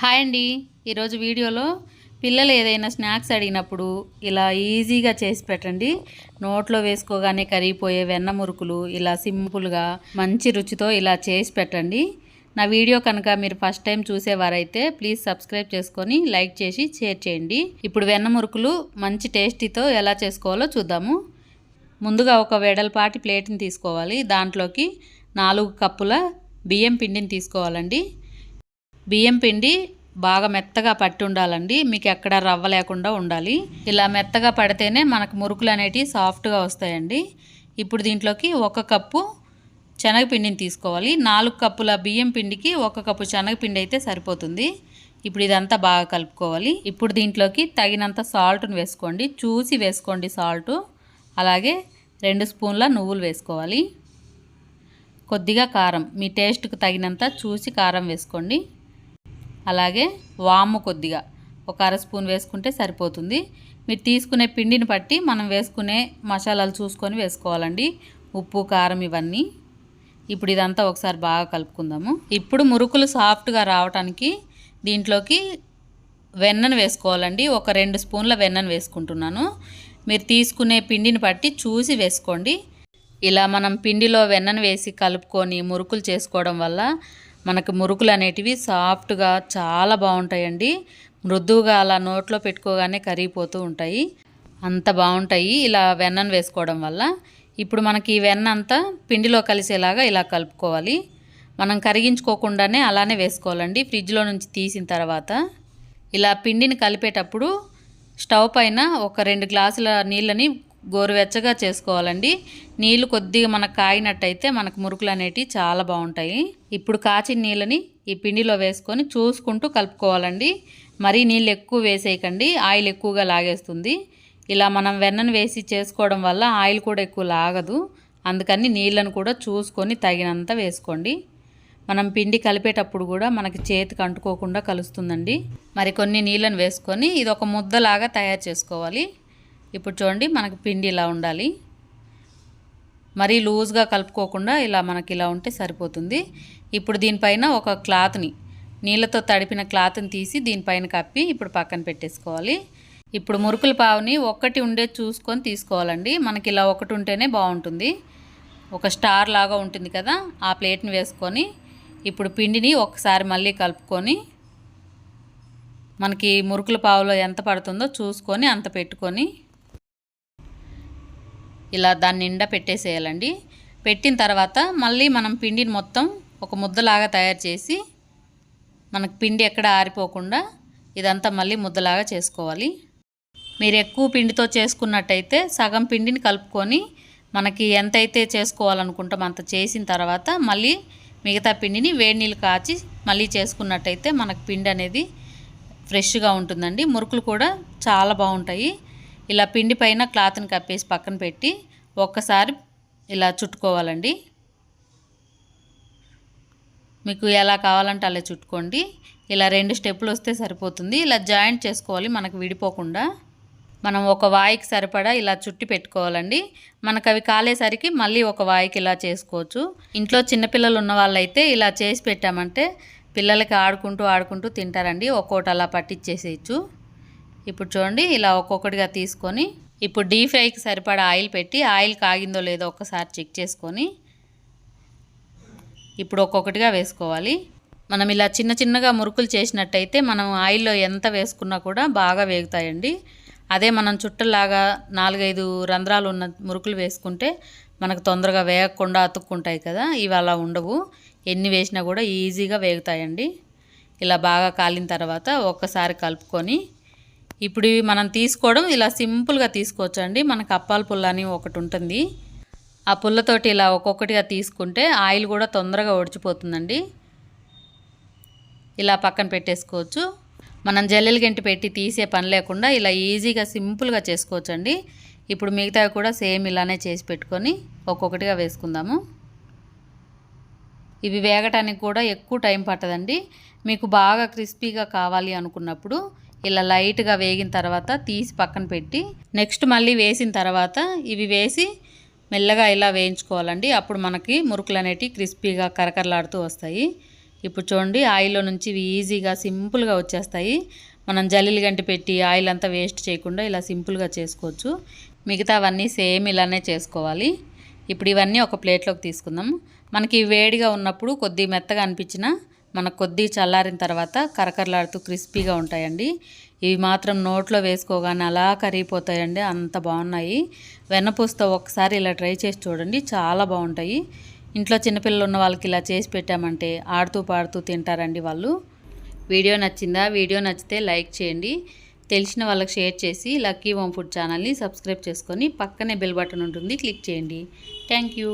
Hi అండి. ఈరోజు వీడియోలో పిల్లలు ఏదైనా స్నాక్స్ అడిగినప్పుడు ఇలా ఈజీగా చేసి పెట్టండి. నోట్లో వేసుకోగానే కరిగిపోయే వెన్న మురుకులు ఇలా సింపుల్గా మంచి రుచితో ఇలా చేసి పెట్టండి. నా వీడియో కనుక మీరు ఫస్ట్ టైం చూసేవారైతే ప్లీజ్ సబ్స్క్రైబ్ చేసుకొని లైక్ చేసి షేర్ చేయండి. ఇప్పుడు వెన్న మురుకులు మంచి టేస్టీతో ఎలా చేసుకోవాలో చూద్దాము. ముందుగా ఒక వెడల్పాటి ప్లేట్ని తీసుకోవాలి. దాంట్లోకి నాలుగు కప్పుల బియ్యం పిండిని తీసుకోవాలండి. బియ్యం పిండి బాగా మెత్తగా పట్టి ఉండాలండి. మీకు ఎక్కడ రవ్వ లేకుండా ఉండాలి. ఇలా మెత్తగా పడితేనే మనకు మురుకులు అనేటివి సాఫ్ట్గా వస్తాయండి. ఇప్పుడు దీంట్లోకి ఒక కప్పు శనగపిండిని తీసుకోవాలి. నాలుగు కప్పుల బియ్యం పిండికి ఒక కప్పు శనగపిండి అయితే సరిపోతుంది. ఇప్పుడు ఇదంతా బాగా కలుపుకోవాలి. ఇప్పుడు దీంట్లోకి తగినంత సాల్ట్ను వేసుకోండి. చూసి వేసుకోండి సాల్టు. అలాగే రెండు స్పూన్ల నువ్వులు వేసుకోవాలి. కొద్దిగా కారం. మీ టేస్ట్కి తగినంత చూసి కారం వేసుకోండి. అలాగే వాము కొద్దిగా. ఒక అర స్పూన్ వేసుకుంటే సరిపోతుంది. మీరు తీసుకునే పిండిని బట్టి మనం వేసుకునే మసాలాలు చూసుకొని వేసుకోవాలండి. ఉప్పు కారం ఇవన్నీ. ఇప్పుడు ఇదంతా ఒకసారి బాగా కలుపుకుందాము. ఇప్పుడు మురుకులు సాఫ్ట్గా రావడానికి దీంట్లోకి వెన్నను వేసుకోవాలండి. ఒక రెండు స్పూన్ల వెన్నను వేసుకుంటున్నాను. మీరు తీసుకునే పిండిని బట్టి చూసి వేసుకోండి. ఇలా మనం పిండిలో వెన్నను వేసి కలుపుకొని మురుకులు చేసుకోవడం వల్ల మనకు మురుకులు అనేటివి సాఫ్ట్గా చాలా బాగుంటాయండి. మృదువుగా అలా నోట్లో పెట్టుకోగానే కరిగిపోతూ ఉంటాయి. అంత బాగుంటాయి. ఇలా వెన్నను వేసుకోవడం వల్ల. ఇప్పుడు మనకి ఈ వెన్న అంతా పిండిలో కలిసేలాగా ఇలా కలుపుకోవాలి. మనం కరిగించుకోకుండానే అలానే వేసుకోవాలండి. ఫ్రిడ్జ్లో నుంచి తీసిన తర్వాత. ఇలా పిండిని కలిపేటప్పుడు స్టవ్ పైన ఒక రెండు గ్లాసుల నీళ్ళని గోరువెచ్చగా చేసుకోవాలండి. నీళ్ళు కొద్దిగా మనకు కాగినట్టయితే మనకు మురుకులు అనేటివి చాలా బాగుంటాయి. ఇప్పుడు కాచిన నీళ్ళని ఈ పిండిలో వేసుకొని చూసుకుంటూ కలుపుకోవాలండి. మరీ నీళ్ళు ఎక్కువ వేసేయకండి. ఆయిల్ ఎక్కువగా లాగేస్తుంది. ఇలా మనం వెన్నను వేసి చేసుకోవడం వల్ల ఆయిల్ కూడా ఎక్కువ లాగదు. అందుకని నీళ్ళను కూడా చూసుకొని తగినంత వేసుకోండి. మనం పిండి కలిపేటప్పుడు కూడా మనకి చేతికి అంటుకోకుండా కలుస్తుందండి. మరి కొన్ని నీళ్ళను వేసుకొని ఇది ఒక ముద్దలాగా తయారు చేసుకోవాలి. ఇప్పుడు చూడండి మనకి పిండి ఇలా ఉండాలి. మరీ లూజ్గా కలుపుకోకుండా ఇలా మనకి ఇలా ఉంటే సరిపోతుంది. ఇప్పుడు దీనిపైన ఒక క్లాత్ని నీళ్ళతో తడిపిన క్లాత్ని తీసి దీనిపైన కప్పి ఇప్పుడు పక్కన పెట్టేసుకోవాలి. ఇప్పుడు మురుకుల పావుని ఒక్కటి ఉండే చూసుకొని తీసుకోవాలండి. మనకి ఇలా ఒకటి ఉంటేనే బాగుంటుంది. ఒక స్టార్ లాగా ఉంటుంది కదా ఆ ప్లేట్ని వేసుకొని ఇప్పుడు పిండిని ఒకసారి మళ్ళీ కలుపుకొని మనకి మురుకుల పావులో ఎంత పడుతుందో చూసుకొని అంత పెట్టుకొని ఇలా దాని నిండా పెట్టేసేయాలండి. పెట్టిన తర్వాత మళ్ళీ మనం పిండిని మొత్తం ఒక ముద్దలాగా తయారు చేసి మనకు పిండి ఎక్కడ ఆరిపోకుండా ఇదంతా మళ్ళీ ముద్దలాగా చేసుకోవాలి. మీరు ఎక్కువ పిండితో చేసుకున్నట్టయితే సగం పిండిని కలుపుకొని మనకి ఎంతైతే చేసుకోవాలనుకుంటాం అంత చేసిన తర్వాత మళ్ళీ మిగతా పిండిని వేడి నీళ్ళు కాచి మళ్ళీ చేసుకున్నట్టయితే మనకు పిండి అనేది ఫ్రెష్గా ఉంటుందండి. మురుకులు కూడా చాలా బాగుంటాయి. ఇలా పిండి పైన క్లాత్ని కప్పేసి పక్కన పెట్టి ఒక్కసారి ఇలా చుట్టుకోవాలండి. మీకు ఎలా కావాలంటే అలా చుట్టుకోండి. ఇలా రెండు స్టెప్పులు వస్తే సరిపోతుంది. ఇలా జాయింట్ చేసుకోవాలి మనకు విడిపోకుండా. మనం ఒక వాయికి సరిపడా ఇలా చుట్టి పెట్టుకోవాలండి. మనకు అవి కాలేసరికి మళ్ళీ ఒక వాయికి ఇలా చేసుకోవచ్చు. ఇంట్లో చిన్నపిల్లలు ఉన్న వాళ్ళైతే ఇలా చేసి పెట్టామంటే పిల్లలకి ఆడుకుంటూ ఆడుకుంటూ తింటారండి. ఒక్కోటి అలా పట్టించేసేయచ్చు ఇప్పుడు చూడండి ఇలా ఒక్కొక్కటిగా తీసుకొని ఇప్పుడు డీప్ ఫ్రైకి సరిపడా ఆయిల్ పెట్టి ఆయిల్ కాగిందో లేదో ఒక్కసారి చెక్ చేసుకొని ఇప్పుడు ఒక్కొక్కటిగా వేసుకోవాలి. మనం ఇలా చిన్న చిన్నగా మురుకులు చేసినట్టయితే మనం ఆయిల్లో ఎంత వేసుకున్నా కూడా బాగా వేగుతాయండి. అదే మనం చుట్టలాగా నాలుగైదు రంధ్రాలు ఉన్న మురుకులు వేసుకుంటే మనకు తొందరగా వేగకుండా అతుక్కుంటాయి కదా ఇవి అలా ఉండవు. ఎన్ని వేసినా కూడా ఈజీగా వేగుతాయండి. ఇలా బాగా కాలిన తర్వాత ఒక్కసారి కలుపుకొని ఇప్పుడు ఇవి మనం తీసుకోవడం ఇలా సింపుల్గా తీసుకోవచ్చండి. మనకు అప్పాల పుల్ల అని ఒకటి ఉంటుంది. ఆ పుల్లతోటి ఇలా ఒక్కొక్కటిగా తీసుకుంటే ఆయిల్ కూడా తొందరగా ఒడిచిపోతుందండి. ఇలా పక్కన పెట్టేసుకోవచ్చు. మనం జల్లెలు గంటి పెట్టి తీసే పని లేకుండా ఇలా ఈజీగా సింపుల్గా చేసుకోవచ్చు అండి ఇప్పుడు మిగతావి కూడా సేమ్ ఇలానే చేసి పెట్టుకొని ఒక్కొక్కటిగా వేసుకుందాము. ఇవి వేగటానికి కూడా ఎక్కువ టైం పట్టదండి. మీకు బాగా క్రిస్పీగా కావాలి అనుకున్నప్పుడు ఇలా లైట్గా వేగిన తర్వాత తీసి పక్కన పెట్టి నెక్స్ట్ మళ్ళీ వేసిన తర్వాత ఇవి వేసి మెల్లగా ఇలా వేయించుకోవాలండి. అప్పుడు మనకి మురుకులు అనేటివి క్రిస్పీగా కరకరలాడుతూ వస్తాయి. ఇప్పుడు చూడండి ఆయిల్లో నుంచి ఇవి ఈజీగా సింపుల్గా వచ్చేస్తాయి. మనం జల్లీలు గంటి పెట్టి ఆయిల్ అంతా వేస్ట్ చేయకుండా ఇలా సింపుల్గా చేసుకోవచ్చు. మిగతావన్నీ సేమ్ ఇలానే చేసుకోవాలి. ఇప్పుడు ఇవన్నీ ఒక ప్లేట్లోకి తీసుకుందాం. మనకి వేడిగా ఉన్నప్పుడు కొద్ది మెత్తగా అనిపించిన మన కొద్ది చల్లారిన తర్వాత కరకరలాడుతూ క్రిస్పీగా ఉంటాయండి. ఇవి మాత్రం నోట్లో వేసుకోగానే అలా కరిగిపోతాయండి. అంత బాగున్నాయి. వెన్నపూసతో ఒకసారి ఇలా ట్రై చేసి చూడండి. చాలా బాగుంటాయి. ఇంట్లో చిన్నపిల్లలు ఉన్న వాళ్ళకి ఇలా చేసి పెట్టామంటే ఆడుతూ పాడుతూ తింటారండి వాళ్ళు. వీడియో నచ్చిందా? వీడియో నచ్చితే లైక్ చేయండి. తెలిసిన వాళ్ళకి షేర్ చేసి లక్కీ హోమ్ ఫుడ్ ఛానల్ని సబ్స్క్రైబ్ చేసుకొని పక్కనే బెల్ బటన్ ఉంటుంది. క్లిక్ చేయండి. Thank you.